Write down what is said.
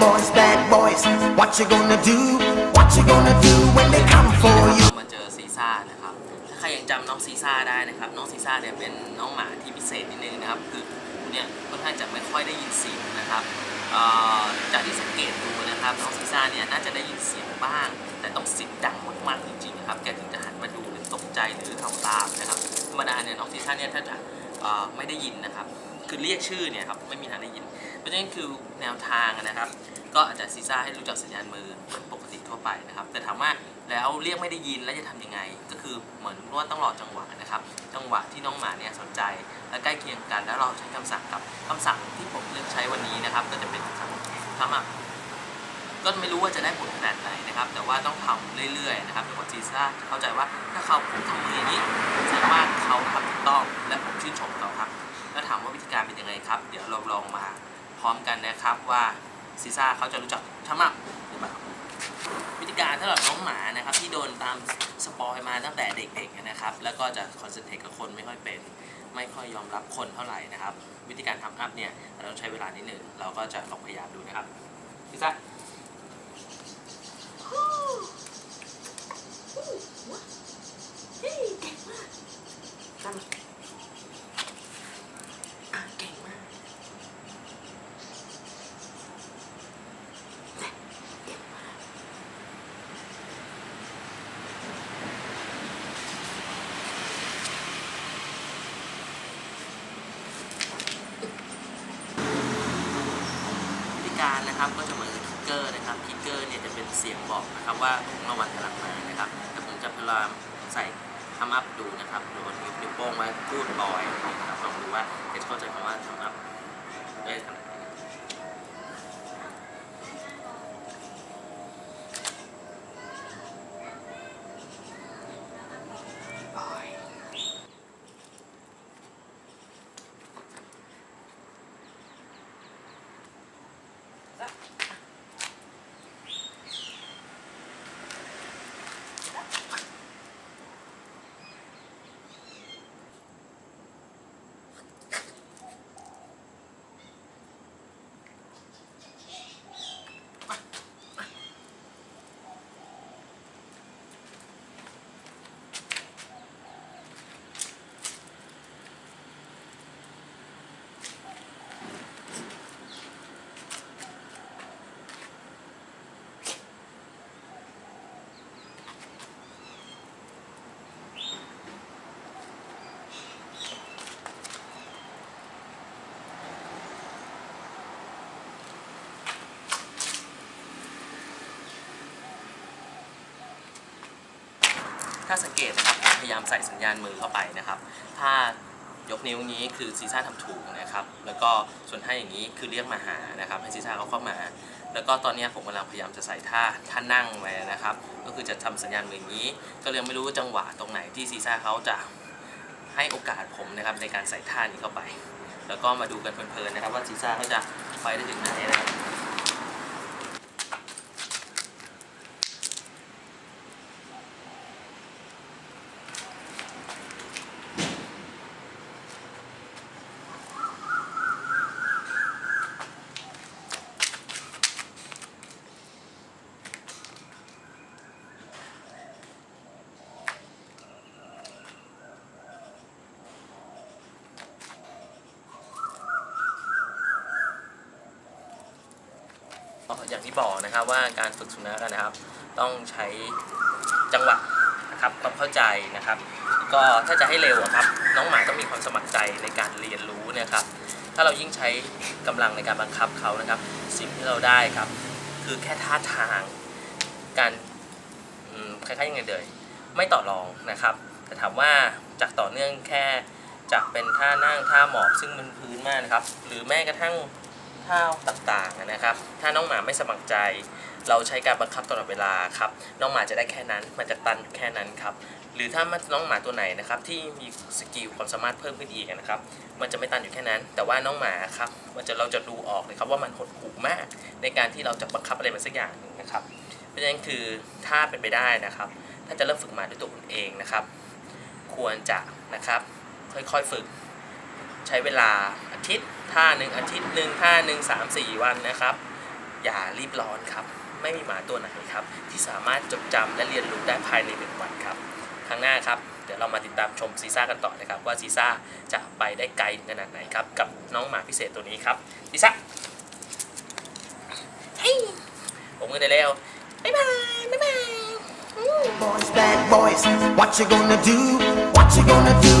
boys, bad boys. What you gonna do? What you gonna do when they come for you? มาเจอซีซ่านะครับถ้าใครยังจำน้องซีซ่าได้นะครับ น้องซีซ่าเนี่ยเป็นน้องหมาที่พิเศษนิดนึงนะครับ คือเนี่ยค่อนข้างจะไม่ค่อยได้ยินเสียงนะครับจากที่สังเกตดูนะครับน้องซีซ่าเนี่ยน่าจะได้ยินเสียงบ้าง แต่ต้องเสียงดังมากๆจริงๆนะครับแกถึงจะหันมาดูหรือตกใจหรือเห่าตามนะครับธรรมดาเนี่ยน้องซีซ่าเนี่ยถ้าจะไม่ได้ยินนะครับ คือเรียกชื่อเนี่ยครับไม่มีทางได้ยิน เพราะฉะนั้นคือแนวทางนะครับ ก็อาจจะซีซ่าให้รู้จักสัญญาณมือเหมือนปกติทั่วไปนะครับ แต่ถามว่าแล้วเรียกไม่ได้ยินแล้วจะทำยังไง ก็คือเหมือนว่าต้องรอจังหวะนะครับ จังหวะที่น้องหมาเนี่ยสนใจ และใกล้เคียงกันแล้วเราใช้คำสั่งครับคำสั่งที่ผมเลือกใช้วันนี้นะครับ ก็จะเป็นคำสั่งทำอะ ก็ไม่รู้ว่าจะได้ผลขนาดไหนนะครับ แต่ว่าต้องทำเรื่อยๆนะครับจนกว่าซีซ่าจะเข้าใจว่าถ้าเขาผมทำมืออย่างนี้แสดงว่าเขาทำถูกต้องและผมชื่นชมเขาครับ แล้วถามว่าวิธีการเป็นยังไงครับ เดี๋ยวเราลองมาพร้อมกันนะครับว่าซีซ่าเขาจะรู้จักทำอะหรือเปล่าวิธีการถ้าเราน้องหมานะครับ ที่โดนตามสปอยมาตั้งแต่เด็กๆนะครับ แล้วก็จะคอนเซนเทรตกับคนไม่ค่อยเป็น ไม่ค่อยยอมรับคนเท่าไหร่นะครับ วิธีการทำอัพเนี่ยเราต้องใช้เวลานิดหนึ่งเราก็จะลองพยายามดูนะครับพิซซ่า เฮ้ยเก่งมากทำอะเก่งมากเก่งมาก วิธีการ นะครับก็จะเหมือนคิกเกอร์นะครับคิกเกอร์เนี่ยจะเป็นเสียงบอกนะครับว่าของรางวัลกำลังมานะครับแต่ผมจะพยายามใส่ทำอัพดูนะครับโดนนิ้วนิ้วโป้งไว้พูดบอยนะครับลองดูว่าจะเข้าใจคำว่าทำอัพได้ขนาด ถ้าสังเกตนะครับผมพยายามใส่สัญญาณมือเข้าไปนะครับ ถ้ายกนิ้วนี้คือซีซ่าทำถูกนะครับ แล้วก็ส่วนถ้าอย่างนี้คือเรียกมาหานะครับ ให้ซีซ่าเขาเข้ามา แล้วก็ตอนนี้ผมกำลังพยายามจะใส่ท่าท่านั่งไว้นะครับ ก็คือจะทำสัญญาณมืออย่างนี้ ก็เลยไม่รู้จังหวะตรงไหนที่ซีซ่าเขาจะให้โอกาสผมนะครับในการใส่ท่านี้เข้าไป แล้วก็มาดูกันเพลินๆนะครับ ว่าซีซ่าเขาจะไปได้ถึงไหนนะครับ อย่างที่บอกนะครับว่าการฝึกสุนัขนะครับ ต้องใช้จังหวะนะครับความเข้าใจนะครับ ก็ถ้าจะให้เร็วอะครับ น้องหมาต้องมีความสมัครใจในการเรียนรู้นะครับ ถ้าเรายิ่งใช้กำลังในการบังคับเขานะครับ สิ่งที่เราได้ครับ คือแค่ท่าทางการคล้ายๆยังไงเดยไม่ต่อรองนะครับ แต่ถามว่าจากต่อเนื่องแค่จากเป็นท่านั่งท่าหมอบซึ่งมันพื้นมากนะครับ หรือแม้กระทั่ง ท่าต่างๆนะครับ ถ้าน้องหมาไม่สมัครใจ เราใช้การบังคับตลอดเวลาครับน้องหมาจะได้แค่นั้นมันจะตันแค่นั้นครับหรือถ้าน้องหมาตัวไหนนะครับที่มีสกิลความสามารถเพิ่มขึ้นอีกนะครับ มันจะไม่ตันอยู่แค่นั้น แต่ว่าน้องหมาครับมันจะเราจะดูออกเลยครับว่ามันหดหู่มาก ในการที่เราจะบังคับอะไรมันสักอย่างหนึ่งนะครับเพราะฉะนั้นคือถ้าเป็นไปได้นะครับ ถ้าจะเริ่มฝึกหมาด้วยตัวคุณเองนะครับ ควรจะนะครับค่อยๆฝึก ใช้เวลาอาทิตย์ ท่าหนึ่งอาทิตย์หนึ่งท่าหนึ่งสามสี่วันนะครับ อย่ารีบร้อนครับ ไม่มีหมาตัวไหนครับ ที่สามารถจดจำและเรียนรู้ได้ภายในหนึ่งวันครับครั้งหน้าครับเดี๋ยวเรามาติดตามชมซีซ่ากันต่อนะครับ ว่าซีซ่าจะไปได้ไกลขนาดไหนครับ กับน้องหมาพิเศษตัวนี้ครับซีซ่าเฮ้ยผมมือได้แล้วบ๊ายบายบ๊ายบาย Boys, bad boys, what you gonna do? What you gonna do